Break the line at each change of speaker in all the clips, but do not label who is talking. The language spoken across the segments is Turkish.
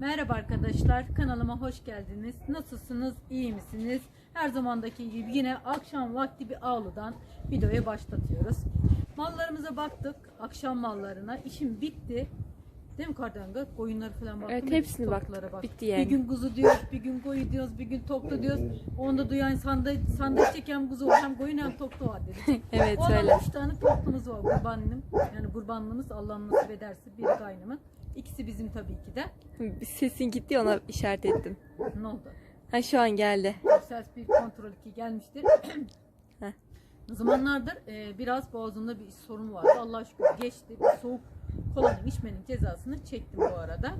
Merhaba arkadaşlar, kanalıma hoş geldiniz. Nasılsınız, iyi misiniz? Her zamandaki gibi yine akşam vakti bir avludan videoya başlatıyoruz. Mallarımıza baktık, akşam mallarına. İşim bitti. Değil mi Kardanga? Koyunları falan baktım.
Evet, hepsini baktık.
bak.
Bitti yani.
Bir gün kuzu diyoruz, bir gün koyu diyoruz, bir gün toklu diyoruz. Onda duyan sanda, sandaçtaki hem kuzu var, hem koyun hem toklu var dedik.
Evet
Ondan
öyle.
üç tane toplumuz var kurbanım. Yani kurbanlığımız Allah nasip ederse biri kaynımın. İkisi bizim tabii ki de.
Sesin gitti ona işaret ettim.
Ne oldu?
Ha şu an geldi.
Ses bir kontrol 2 gelmiştir. Zamanlardır e, biraz boğazımda bir sorun vardı. Allah şükür geçti. Bir soğuk kolanın içmenin cezasını çektim bu arada.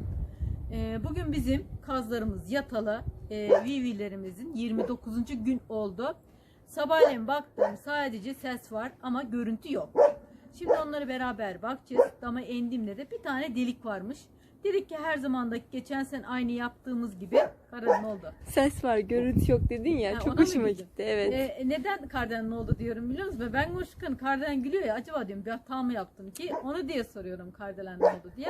E, bugün bizim kazlarımız yatalı. E, Vivilerimizin 29. gün oldu. Sabahleyin baktım sadece ses var ama görüntü yok. Şimdi onları beraber bakacağız. Dama endimle de bir tane delik varmış. Dedik ki her zamandaki geçen sen aynı yaptığımız gibi. Karan oldu.
Ses var, görüntü yok dedin ya.
Ha,
çok hoşuma gitti. Evet.
Ee, neden Kardelen oldu diyorum biliyor musun? Ben konuşurken Kardelen gülüyor ya acaba diyorum bir hata mı yaptım ki onu diye soruyorum Kardelen ne oldu diye.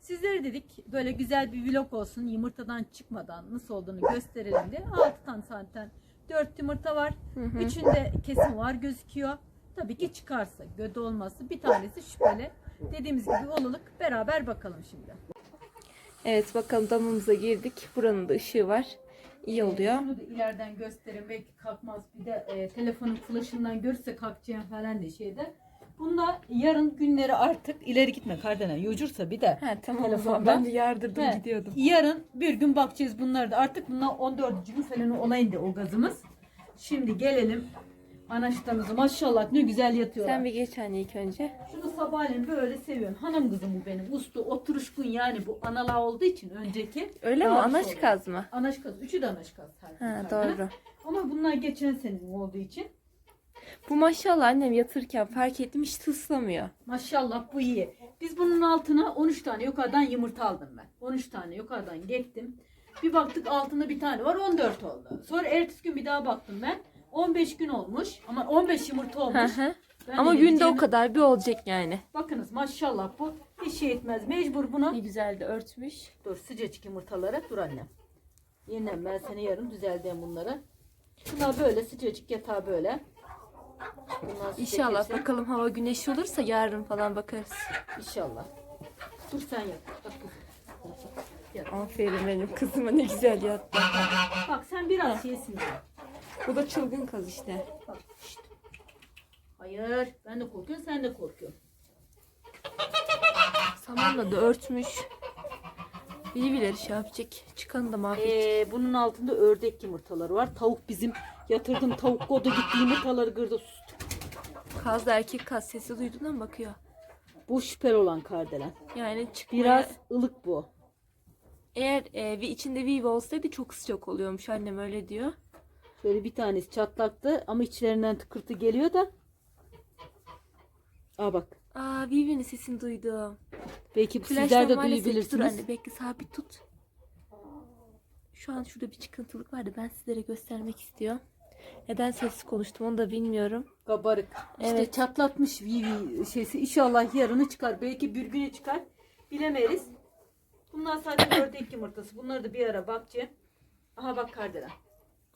Sizlere dedik böyle güzel bir vlog olsun yumurtadan çıkmadan nasıl olduğunu gösterelim diye. 6 tane zaten 4 yumurta var.
Hı hı.
Üçünde kesin var gözüküyor. Tabii ki çıkarsa göde olması bir tanesi şüpheli. Dediğimiz gibi olalım beraber bakalım şimdi.
Evet bakalım damımıza girdik. Buranın da ışığı var. İyi oluyor.
Şunu da ileriden göstereyim. Belki kalkmaz. Bir de e, telefonun flaşından görürse kalkacağım falan de şeyde. Bunlar yarın günleri artık ileri gitme Kardelen. Yocursa bir de.
Ha tamam o
Telefonda.
zaman. Ben de yardırdım
He,
gidiyordum.
Yarın bir gün bakacağız bunları da. Artık bunlar 14. gün falan olayında o gazımız. Şimdi gelelim anaçtamızı. Maşallah ne güzel yatıyorlar.
Sen bir geç anne ilk önce.
Şunu sabahleyin böyle seviyorum. Hanım kızım bu benim. Uslu, oturuşkun yani bu anala olduğu için önceki.
Öyle mi?
daha
Anaç
sonra.
kaz mı?
Anaç kaz. Üçü de anaç kaz. her
Ha doğru.
Ama bunlar geçen senenin olduğu için.
Bu maşallah annem yatırırken fark ettim hiç tıslamıyor.
Maşallah bu iyi. Biz bunun altına 13 tane yukarıdan yumurta aldım ben. 13 tane yukarıdan gektim. Bir baktık altında bir tane var 14 oldu. Sonra ertesi gün bir daha baktım ben. 15 gün olmuş. Ama 15 yumurta
Hı
olmuş.
hı.
Ben
Ama
de
günde o
gideceğimi-
kadar bir olacak yani.
Bakınız maşallah bu hiç şey etmez. Mecbur bunu.
Ne güzel de örtmüş.
Dur sıcacık yumurtaları. Dur annem. Yeniden ben seni yarın düzelteceğim bunları. Bunlar böyle sıcacık yatağı böyle.
İnşallah bakalım hava güneşli olursa yarın falan bakarız.
İnşallah. Dur sen yat. Bak. Yat.
Aferin benim kızıma ne güzel yattı.
Bak sen biraz şeysin ya.
Bu da çılgın kız işte.
Hayır. Ben de korkuyorum sen de korkuyorsun.
Samanla da örtmüş. Birbirleri şey yapacak. Çıkanı da mahvedecek.
Ee, bunun altında ördek yumurtaları var. Tavuk bizim yatırdım tavuk kodu gitti yumurtaları kırdı. Sus.
Kaz da erkek kaz sesi duyduğundan bakıyor.
Bu şüpheli olan kardelen.
Yani çıkmaya...
Biraz ılık bu.
Eğer e, içinde viva olsaydı çok sıcak oluyormuş annem öyle diyor.
Şöyle bir tanesi çatlaktı ama içlerinden tıkırtı geliyor da. Aa bak.
Aa Vivi'nin sesini duydum.
Belki
Flaştan
sizler de
Dur
duyabilirsiniz.
anne bekle sabit tut. Şu an şurada bir çıkıntılık vardı. Ben sizlere göstermek istiyorum. Neden sessiz konuştum onu da bilmiyorum.
Kabarık. İşte
Evet.
çatlatmış Vivi şeysi. İnşallah yarını çıkar. Belki bir güne çıkar. Bilemeyiz. Bunlar sadece ördek yumurtası. Bunları da bir ara bakacağım. Aha bak kardelen.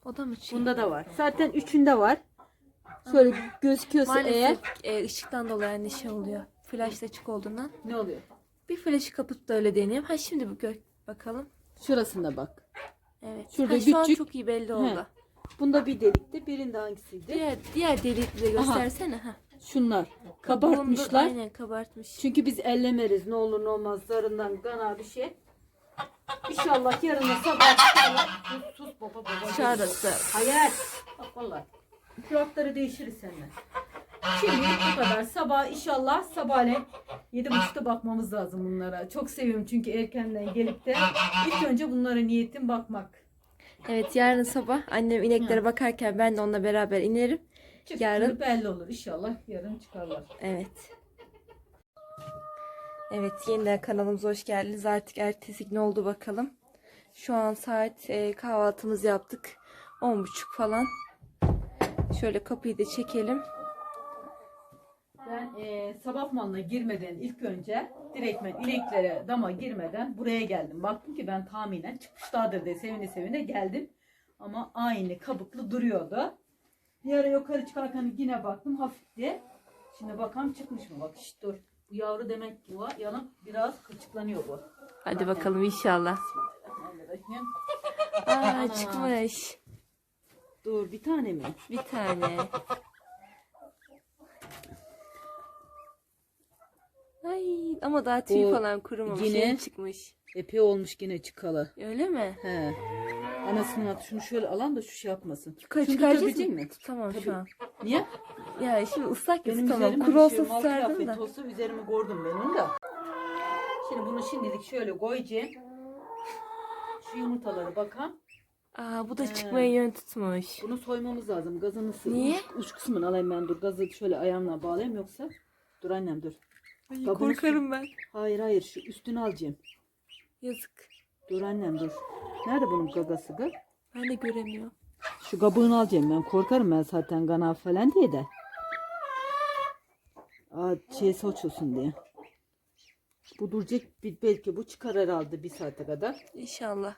O da mı çiğ?
Bunda da var. Zaten üçünde var. Şöyle gözüküyorsa eğer
e, ışıktan dolayı anne şey oluyor. Flash da açık olduğundan.
ne oluyor?
Bir flash'ı kapatıp da öyle deneyeyim. Ha şimdi bu gö- bakalım.
Şurasında bak.
Evet.
Şurada
ha, şu an
küçük-
çok iyi belli oldu.
Bunda bir delikti. Birinde hangisiydi?
Diğer diğer delikli de göstersene. Ha.
Şunlar. Kabartmışlar.
Aynen kabartmış.
Çünkü biz ellemeriz ne olur ne olmaz zarından gana bir şey. İnşallah yarın da sabah çıkarlar. Sus sus baba baba.
Dışarısı.
Hayır. Bak vallahi. Fiyatları değişiriz seninle. Şimdi bu kadar. Sabah inşallah sabahleyin yedi buçukta bakmamız lazım bunlara. Çok seviyorum çünkü erkenden gelip de ilk önce bunlara niyetim bakmak.
Evet yarın sabah annem ineklere bakarken ben de onunla beraber inerim.
Çıktığını
Yarın-
belli olur. İnşallah yarın çıkarlar.
Evet. Evet yeniden kanalımıza hoş geldiniz. Artık ertesi gün oldu bakalım. Şu an saat e, kahvaltımızı yaptık. 10.30 falan. Şöyle kapıyı da çekelim.
Ben e, sabah malına girmeden ilk önce direktmen ineklere dama girmeden buraya geldim. Baktım ki ben tahminen çıkmışlardır diye sevine sevine geldim. Ama aynı kabuklu duruyordu. Bir ara yukarı çıkarken yine baktım hafifti. Şimdi bakalım çıkmış mı? Bak şşt dur. Bu yavru demek ki var. Yanıp biraz kılçıklanıyor bu.
Hadi bakalım inşallah.
Bismillahirrahmanirrahim.
Aa çıkmış.
Dur bir tane mi?
Bir tane. Ay ama daha tüy
O
falan kurumamış.
yine-
Yeni çıkmış.
Epey olmuş yine çıkalı.
Öyle mi?
He. Anasının atı şunu şöyle alan da şu şey yapmasın.
Yukarı
Şunu
çıkaracağız
tutabilecek
mı?
mi?
Tamam
Tabii.
şu an.
Niye?
Ya şimdi ıslak ya
Benim
tamam. Kuru tutardım
kıyafet
da.
olsa üzerime gördüm ben onu da. Şimdi bunu şimdilik şöyle koyacağım. Şu yumurtaları bakalım.
Aa bu da
He.
çıkmaya yön tutmuş.
Bunu soymamız lazım. Gazını sı-
Niye?
Uç, uç kısmını alayım ben dur. Gazı şöyle ayağımla bağlayayım yoksa. Dur annem dur.
Ay,
Kabını
korkarım ben.
Hayır hayır şu üstünü alacağım.
Yazık.
Dur annem dur. Nerede bunun gagası gı?
Ben de göremiyorum.
Şu kabuğunu alacağım ben. Korkarım ben zaten gana falan diye de. Aa, şey saç olsun diye. Bu duracak belki bu çıkar herhalde bir saate kadar.
İnşallah.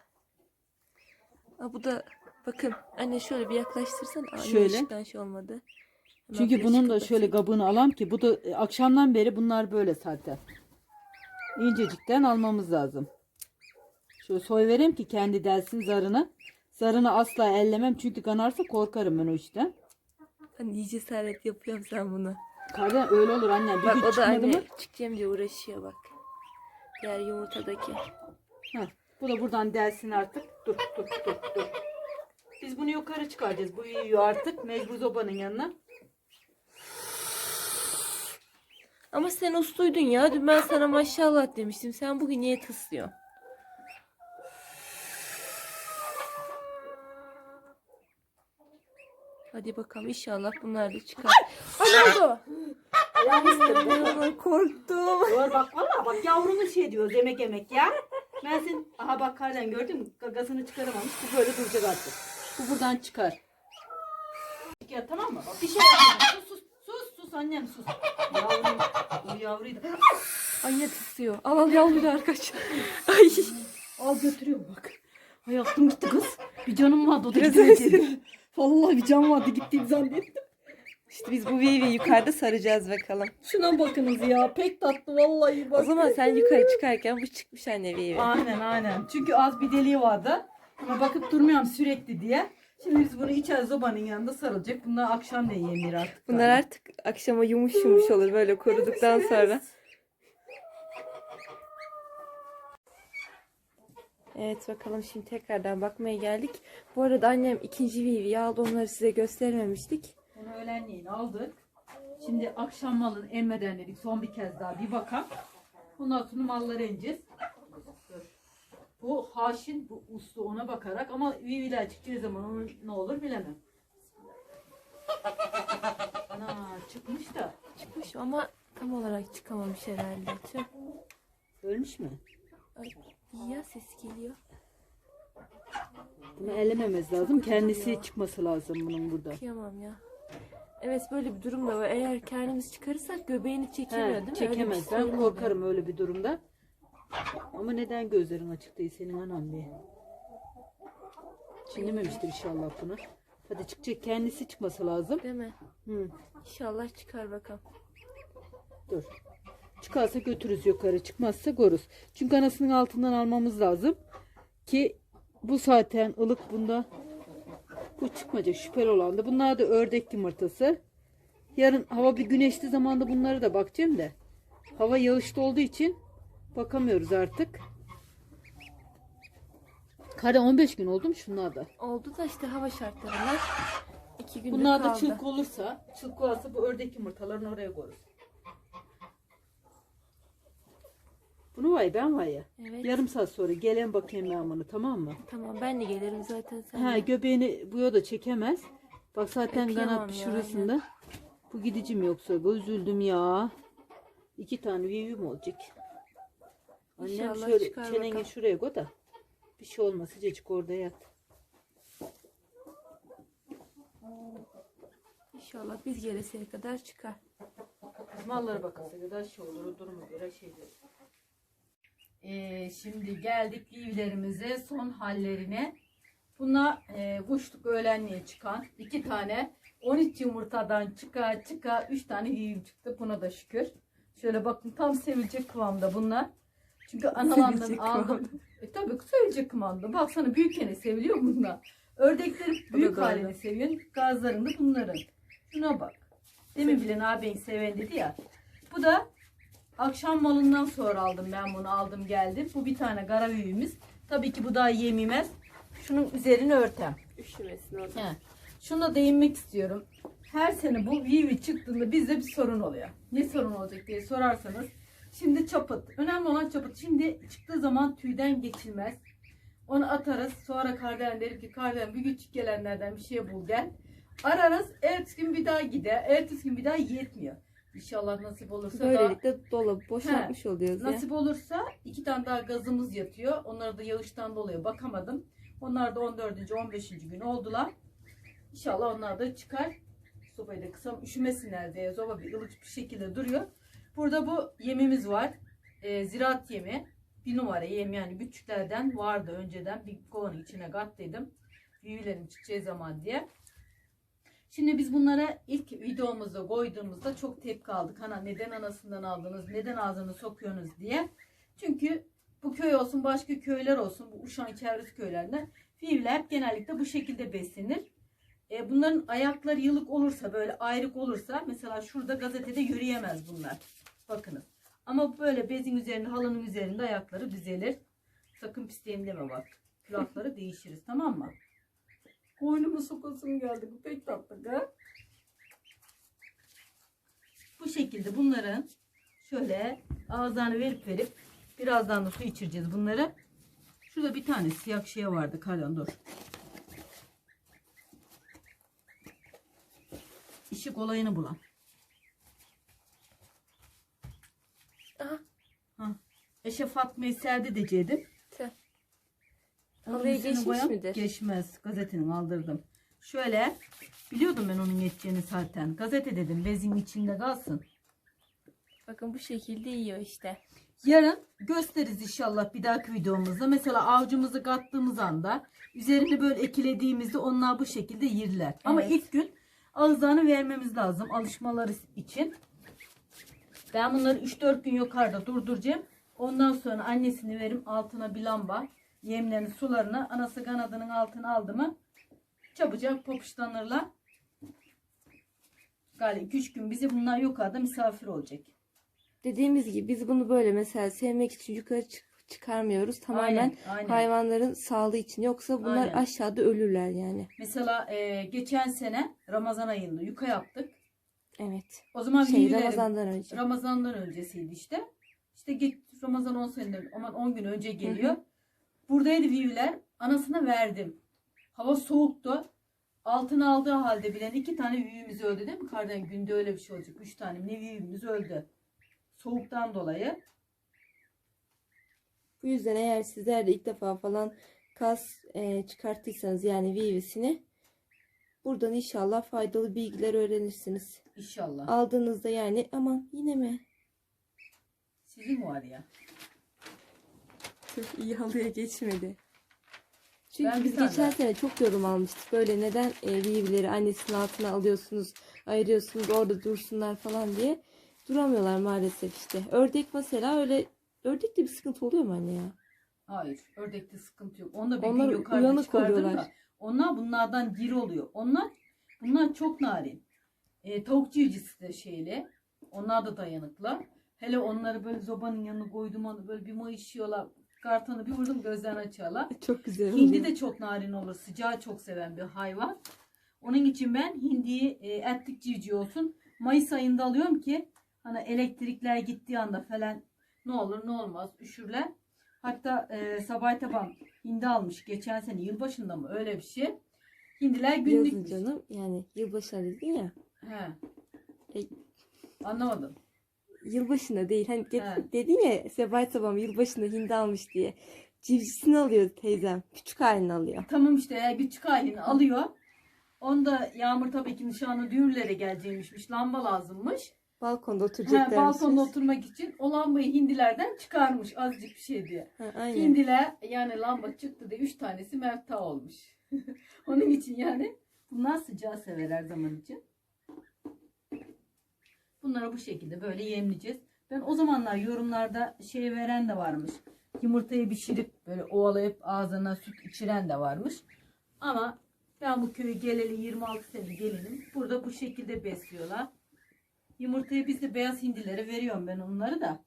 Aa, bu da bakın anne şöyle bir yaklaştırsan. Aa,
Şöyle.
ışıktan şey olmadı. Hemen
Çünkü bunun da şöyle kabını alam ki bu da e, akşamdan beri bunlar böyle zaten. İncecikten almamız lazım. Şöyle soy vereyim ki kendi delsin zarını. Zarını asla ellemem çünkü kanarsa korkarım ben o işten.
Ben iyi cesaret yapıyorum sen bunu.
Kardan öyle olur annem. Bir
Bak o da anne
mı?
çıkacağım diye uğraşıyor bak. Diğer yumurtadaki.
Heh, bu da buradan delsin artık. Dur dur dur dur. Biz bunu yukarı çıkaracağız. Bu yiyor artık. Mecbur zobanın yanına.
Ama sen usluydun ya. Dün ben sana maşallah demiştim. Sen bugün niye tıslıyorsun? Hadi bakalım inşallah bunlar da çıkar. Ay ne oldu? Ay, korktum.
Dur bak valla bak yavrunu şey diyor yemek yemek ya. Ben sen aha bak kardan gördün mü gagasını çıkaramamış. Bu böyle duracak artık. Bu buradan çıkar. Ya tamam mı? Bak, bir şey yapma. Sus sus sus sus annem sus. Yavrum bu yavruyu da
Ay ne tıslıyor. Al al yavru da arkadaş. Ay.
al götürüyor bak. Ay aklım gitti kız. Bir canım vardı o da gidemedi. Vallahi bir can vardı gittiğini zannettim.
İşte biz bu Vivi'yi yukarıda saracağız bakalım.
Şuna bakınız ya pek tatlı vallahi bak.
O zaman sen yukarı çıkarken bu çıkmış anne Vivi.
Aynen aynen. Çünkü az bir deliği vardı. Ama bakıp durmuyorum sürekli diye. Şimdi biz bunu içeriz zobanın yanında sarılacak. Bunlar akşam ne yemir artık.
Bunlar artık akşama yumuş yumuş olur böyle koruduktan sonra. Evet bakalım şimdi tekrardan bakmaya geldik. Bu arada annem ikinci Vivi'yi aldı onları size göstermemiştik.
Bunu öğlenleyin aldık. Şimdi akşam malın emmeden dedik. Son bir kez daha bir bakalım. Ondan sonra malları ineceğiz. Dur. Bu haşin, bu uslu ona bakarak ama viviler çıktığı zaman onun ne olur bilemem. Ana çıkmış da.
Çıkmış ama tam olarak çıkamamış herhalde. Tüh.
Ölmüş mü?
Ay, ya ses geliyor.
Bunu ellememiz lazım. Kendisi çıkması lazım bunun burada.
Kıyamam ya. Evet böyle bir durum da var. Eğer kendimiz çıkarırsak göbeğini çekemiyor
He,
değil mi? Öyle
çekemez.
bir
Ben korkarım öyle bir durumda. Ama neden gözlerin açık değil senin anam diye. Çiğnememiştir inşallah bunu. Hadi çıkacak kendisi çıkması lazım.
Değil mi?
Hı,
İnşallah çıkar bakalım.
dur. Çıkarsa götürürüz yukarı. Çıkmazsa goruz. Çünkü anasının altından almamız lazım. Ki bu zaten ılık bunda. Bu çıkmayacak şüpheli olan da. Bunlar da ördek yumurtası. Yarın hava bir güneşli zamanda bunları da bakacağım da. Hava yağışlı olduğu için bakamıyoruz artık. Kare 15 gün oldu mu şunlar da?
Oldu da işte hava şartlarından iki gündür
Bunlar da
kaldı.
çılk olursa, çılk olursa bu ördek yumurtalarını oraya koyarız. Bunu var ya ben var ya.
Evet.
Yarım saat sonra gelen bakayım ben bunu tamam mı?
Tamam ben de gelirim zaten sen.
Ha göbeğini bu da çekemez. Bak zaten
Öpeyemem
kanat
ya,
şurasında. Bu gidicim yoksa üzüldüm ya. İki tane vivim olacak. Annem
İnşallah
şöyle
çıkar
çeneni
bakalım.
şuraya koy da. Bir şey olmaz sıcacık orada yat.
İnşallah biz geleseye kadar çıkar.
Mallara bakası kadar şey olur. O duruma göre şeydir. Ee, şimdi geldik evlerimize son hallerine. Buna e, kuşluk öğlenliğe çıkan iki tane 13 yumurtadan çıka çıka 3 tane yiğim çıktı. Buna da şükür. Şöyle bakın tam sevilecek kıvamda bunlar. Çünkü
Sevilecek
aldım. E tabii sevilecek kıvamda. Baksana büyükene seviliyor bunlar. Ördekleri büyük halini seviyor. Gazlarını bunların. Şuna bak. Demin bile ağabeyin seven dedi ya. Bu da akşam malından sonra aldım ben bunu aldım geldim. Bu bir tane gara büyüğümüz. Tabii ki bu daha yememez. Şunun üzerini örtem.
Üşümesin orada.
He. Şuna değinmek istiyorum. Her sene bu vivi çıktığında bizde bir sorun oluyor. Ne sorun olacak diye sorarsanız. Şimdi çapıt. Önemli olan çapıt. Şimdi çıktığı zaman tüyden geçilmez. Onu atarız. Sonra kardeşim derim ki kardeşim bir küçük gelenlerden bir şey bul gel. Ararız. Ertesi gün bir daha gider. Ertesi gün bir daha yetmiyor. İnşallah nasip olursa da
Böylelikle dolabı boşaltmış oluyoruz ya.
Nasip olursa iki tane daha gazımız yatıyor. Onlar da yağıştan dolayı bakamadım. Onlar da 14. 15. gün oldular. İnşallah onlar da çıkar. Sobayı da kısam üşümesinler diye soba bir ılık bir şekilde duruyor. Burada bu yemimiz var. Ee, ziraat yemi. Bir numara yem yani küçüklerden vardı önceden. Bir kovanın içine kattıydım. Büyülerim çıkacağı zaman diye. Şimdi biz bunlara ilk videomuzda koyduğumuzda çok tepki aldık. Hani neden anasından aldınız, neden ağzını sokuyorsunuz diye. Çünkü bu köy olsun, başka köyler olsun, bu Uşak'ın çevresi köylerinde fivler hep genellikle bu şekilde beslenir. E, bunların ayakları yılık olursa, böyle ayrık olursa, mesela şurada gazetede yürüyemez bunlar. Bakınız. Ama böyle bezin üzerinde, halının üzerinde ayakları düzelir. Sakın pisleyeyim deme bak. Külahları değişiriz tamam mı? Boynuma sokasım geldi. Bu pek tatlı ha. Bu şekilde bunların şöyle ağızlarını verip verip birazdan da su içireceğiz bunları. Şurada bir tane siyah şey vardı. Kardan dur. İşi kolayını bulan.
Aha.
Ha. Eşe Fatma'yı serdi diyecektim. Üstüne
geçmiş
koyam-
midir?
Geçmez. Gazetenin aldırdım. Şöyle biliyordum ben onun geçeceğini zaten. Gazete dedim bezin içinde kalsın.
Bakın bu şekilde yiyor işte.
Yarın gösteririz inşallah bir dahaki videomuzda. Mesela avcımızı kattığımız anda üzerini böyle ekilediğimizde onlar bu şekilde yerler. Ama
Evet.
ilk gün ağızlarını vermemiz lazım alışmaları için. Ben bunları 3-4 gün yukarıda durduracağım. Ondan sonra annesini verim altına bir lamba yemlerini sularını anası kanadının altına aldı mı çabucak popuşlanırlar. Galiba 2-3 gün bizi bunlar yukarıda misafir olacak.
Dediğimiz gibi biz bunu böyle mesela sevmek için yukarı çık- çıkarmıyoruz. Tamamen
Aynen, aynen.
hayvanların sağlığı için. Yoksa bunlar
Aynen.
aşağıda ölürler yani.
Mesela e, geçen sene Ramazan ayında yuka yaptık.
Evet.
O zaman
Şey Ramazan'dan önce.
Ramazan'dan öncesiydi işte. İşte geç, Ramazan 10 seneden aman 10 gün önce geliyor. Buradaydı büyüler. Anasına verdim. Hava soğuktu. Altına aldığı halde bilen iki tane büyüğümüz öldü değil mi? Kardan günde öyle bir şey olacak. Üç tane ne büyüğümüz öldü. Soğuktan dolayı.
Bu yüzden eğer sizler de ilk defa falan kas e, çıkarttıysanız yani vivisini buradan inşallah faydalı bilgiler öğrenirsiniz.
İnşallah.
Aldığınızda yani aman yine mi?
Sizin var ya.
Çok iyi halıya geçmedi. Çünkü
Ben
biz
tane-
geçen sene çok yorum almıştık. Böyle neden e, annesinin altına alıyorsunuz, ayırıyorsunuz orada dursunlar falan diye. Duramıyorlar maalesef işte. Ördek mesela öyle ördekte bir sıkıntı oluyor mu anne ya?
Hayır. Ördekte sıkıntı yok. Onu da bir
Onlar
yukarıda çıkardım da. Onlar bunlardan diri oluyor. Onlar bunlar çok narin. E, tavuk civcisi de şeyle. Onlar da dayanıklı. Hele onları böyle zobanın yanına koydum böyle bir mayışıyorlar. Kartanı bir vurdum gözlerini açıyorlar.
Çok güzel
Hindi de çok narin olur. Sıcağı çok seven bir hayvan. Onun için ben hindiyi e, etlik civciv olsun. Mayıs ayında alıyorum ki hani elektrikler gittiği anda falan ne olur ne olmaz üşürler. Hatta e, Sabah Taban hindi almış geçen sene yılbaşında mı öyle bir şey. Hindiler
Yazın
günlük.
canım yani yılbaşına dedin ya.
He.
E,
Anlamadım.
Yılbaşına değil. Hani de-
He.
dedin ya Sebahat babam yılbaşında hindi almış diye. Civcisini alıyor teyzem. Küçük halini alıyor.
Tamam işte eğer küçük halini alıyor. Onda Yağmur tabii ki nişanlı düğünlere geleceğimişmiş. Lamba lazımmış.
Balkonda oturacaklar.
balkonda oturmak için o lambayı hindilerden çıkarmış azıcık bir şey diye.
Ha, aynen.
Hindiler yani lamba çıktı diye üç tanesi mevta olmuş. Onun için yani bunlar sıcağı sever her zaman için. Bunları bu şekilde böyle yemleyeceğiz. Ben o zamanlar yorumlarda şey veren de varmış. Yumurtayı pişirip böyle ovalayıp ağzına süt içiren de varmış. Ama ben bu köyü geleli 26 sene gelinim. Burada bu şekilde besliyorlar. Yumurtayı biz de beyaz hindilere veriyorum ben onları da.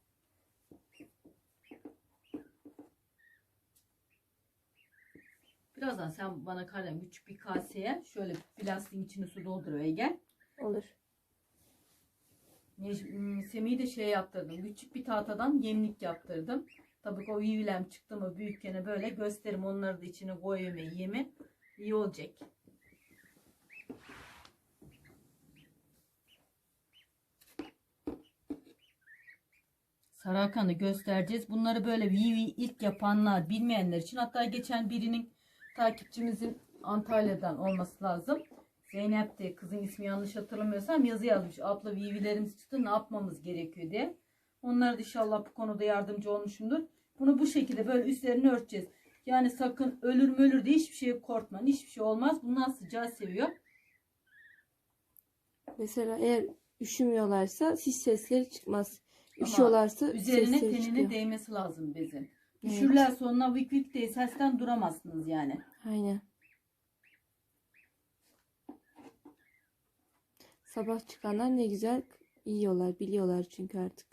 Birazdan sen bana kalem küçük bir kaseye şöyle plastiğin içine su doldur ve gel.
Olur.
M, Semih'i de şey yaptırdım. Küçük bir tahtadan yemlik yaptırdım. Tabii ki o yüylem çıktı mı büyükkene böyle gösterim onları da içine koyuyorum yemi. İyi olacak. Sarakan'ı göstereceğiz. Bunları böyle Vivi ilk yapanlar, bilmeyenler için. Hatta geçen birinin takipçimizin Antalya'dan olması lazım. Zeynep de kızın ismi yanlış hatırlamıyorsam yazı yazmış. Abla Vivi'lerimiz çıktı ne yapmamız gerekiyor diye. Onlara da inşallah bu konuda yardımcı olmuşumdur. Bunu bu şekilde böyle üstlerini örteceğiz. Yani sakın ölür mü ölür diye hiçbir şeye korkmayın. Hiçbir şey olmaz. Bunlar sıcağı seviyor.
Mesela eğer üşümüyorlarsa hiç sesleri çıkmaz.
Ama
Üşüyorlarsa
Üzerine tenine
çıkıyor.
değmesi lazım bezin.
Evet.
Üşürler sonra vik vik diye sesten duramazsınız yani.
Aynen. Sabah çıkanlar ne güzel yiyorlar, biliyorlar çünkü artık.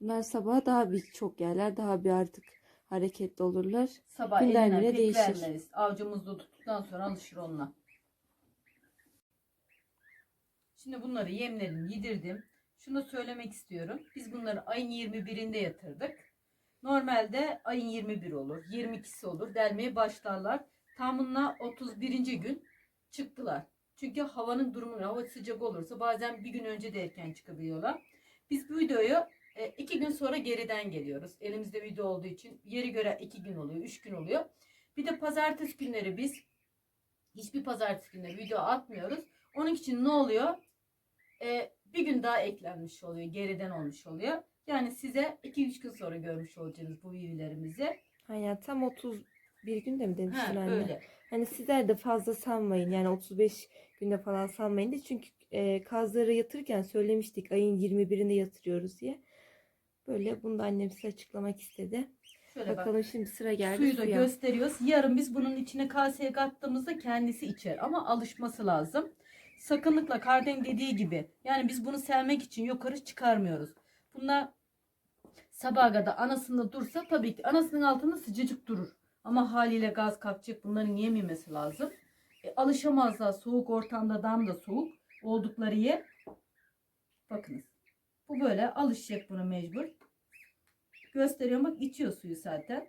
Bunlar sabaha daha bir çok yerler, daha bir artık hareketli olurlar.
Sabah
Günden
eline pek
değişir.
vermeriz. Avcumuzda tuttuktan sonra alışır onunla. Şimdi bunları yemledim, yedirdim. Şunu söylemek istiyorum. Biz bunları ayın 21'inde yatırdık. Normalde ayın 21 olur, 22'si olur. Delmeye başlarlar. Tamına 31. gün çıktılar. Çünkü havanın durumuna, hava sıcak olursa bazen bir gün önce de erken çıkabiliyorlar. Biz bu videoyu e, iki gün sonra geriden geliyoruz. Elimizde video olduğu için yeri göre iki gün oluyor, üç gün oluyor. Bir de pazartesi günleri biz hiçbir pazartesi günleri video atmıyoruz. Onun için ne oluyor? E, bir gün daha eklenmiş oluyor, geriden olmuş oluyor. Yani size 2-3 gün sonra görmüş olacaksınız bu videolarımızı.
Aynen tam 31 günde mi demiştin
Ha,
anne?
öyle.
Hani sizler de fazla sanmayın. Yani 35 günde falan sanmayın da çünkü e, kazları yatırırken söylemiştik ayın 21'inde yatırıyoruz diye. Böyle bunu da annem size açıklamak istedi.
Şöyle bak.
Bakalım şimdi sıra geldi
Suyu da
suya.
gösteriyoruz. Yarın biz bunun içine kaseye kattığımızda kendisi içer. Ama alışması lazım. Sakınlıkla Karden dediği gibi. Yani biz bunu sevmek için yukarı çıkarmıyoruz. Bunlar sabaha kadar anasında dursa tabii ki anasının altında sıcacık durur. Ama haliyle gaz kalkacak. Bunların yememesi lazım. E, alışamazlar. Soğuk ortamda dam da soğuk oldukları yer. Bakınız. Bu böyle alışacak buna mecbur. Gösteriyorum bak içiyor suyu zaten.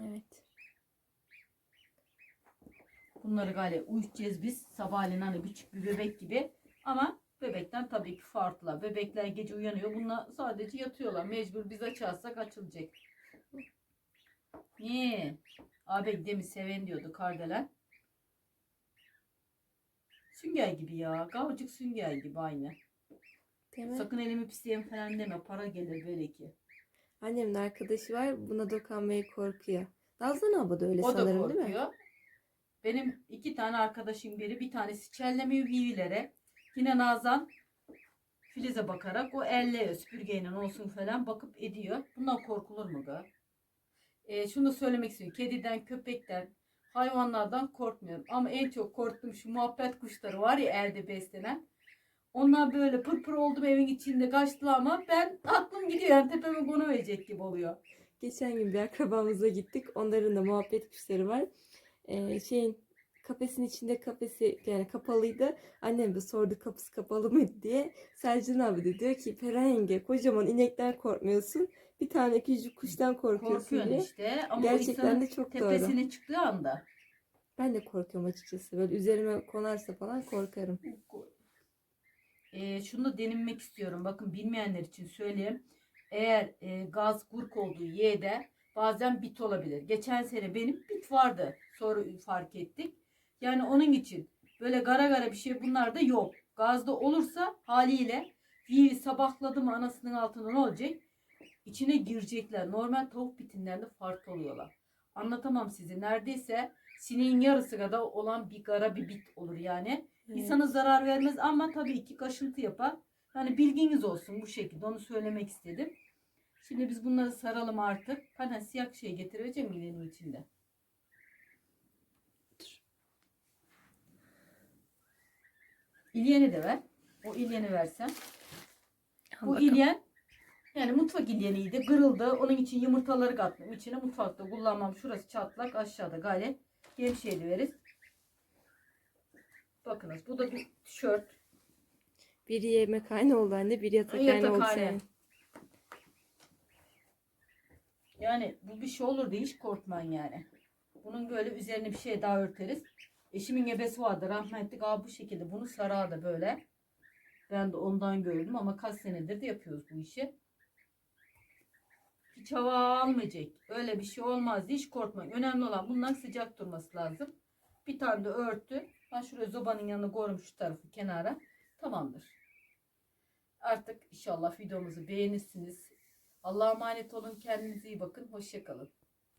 Evet.
Bunları galiba uyutacağız biz. Sabahleyin hani küçük bir bebek gibi. Ama bebekten tabii ki farklı. Bebekler gece uyanıyor. Bunlar sadece yatıyorlar. Mecbur biz açarsak açılacak. Niye? Abi demin seven diyordu kardelen. Sünger gibi ya. Kavcık sünger gibi aynı.
Mi?
Sakın elimi pisleyen falan deme. Para gelir böyle ki.
Annemin arkadaşı var. Buna dokunmaya korkuyor. Nazlı abla da öyle
O da
sanırım değil mi?
Benim iki tane arkadaşım biri. Bir tanesi çellemiyor vivilere. Yine Nazan Filiz'e bakarak o elle süpürgeyle olsun falan bakıp ediyor. Bundan korkulur mu be? Ee, şunu da söylemek istiyorum. Kediden, köpekten, hayvanlardan korkmuyorum. Ama en çok korktuğum şu muhabbet kuşları var ya elde beslenen. Onlar böyle pırpır oldum evin içinde kaçtılar ama ben aklım gidiyor. Yani tepeme konu verecek gibi oluyor.
Geçen gün bir akrabamıza gittik. Onların da muhabbet kuşları var. Ee, şeyin kafesin içinde kafesi yani kapalıydı. Annem de sordu kapısı kapalı mı diye. Selcan abi de diyor ki Peren kocaman inekten korkmuyorsun. Bir tane küçük kuştan korkuyorsun
Korkuyorsun
diye.
işte. Ama
Gerçekten de çok doğru.
tepesine çıktığı anda.
Ben de korkuyorum açıkçası. Böyle üzerime konarsa falan korkarım.
Ee, şunu da denilmek istiyorum. Bakın bilmeyenler için söyleyeyim. Eğer e, gaz gurk olduğu yerde Bazen bit olabilir. Geçen sene benim bit vardı. Sonra fark ettik. Yani onun için böyle gara gara bir şey bunlar da yok. Gazda olursa haliyle bir sabahladı mı anasının altında ne olacak? İçine girecekler. Normal tavuk bitinden de farklı oluyorlar. Anlatamam size. Neredeyse sineğin yarısı kadar olan bir gara bir bit olur yani.
Evet.
İnsana zarar vermez ama tabii ki kaşıntı yapar. Hani bilginiz olsun bu şekilde onu söylemek istedim. Şimdi biz bunları saralım artık. Hani siyah şey getireceğim ilenin içinde. İlyeni de ver. O ilyeni versem.
Al
Bu
bakalım.
ilyen yani mutfak ilyeniydi. Kırıldı. Onun için yumurtaları kattım. içine mutfakta kullanmam. Şurası çatlak. Aşağıda gayet gevşeydi veririz. Bakınız bu da bir tişört.
Biri yemekhane oldu anne, biri yatakhane oldu
Yatakhane.
senin.
Yani bu bir şey olur diye hiç korkmayın yani. Bunun böyle üzerine bir şey daha örteriz. Eşimin ebesi vardı rahmetli abi bu şekilde bunu sarardı böyle. Ben de ondan gördüm ama kaç senedir de yapıyoruz bu işi. Hiç hava almayacak. Öyle bir şey olmaz hiç korkmayın. Önemli olan bundan sıcak durması lazım. Bir tane de örtü. Ben şuraya zobanın yanına koyarım şu tarafı kenara. Tamamdır. Artık inşallah videomuzu beğenirsiniz. Allah'a emanet olun. Kendinize iyi bakın. Hoşçakalın.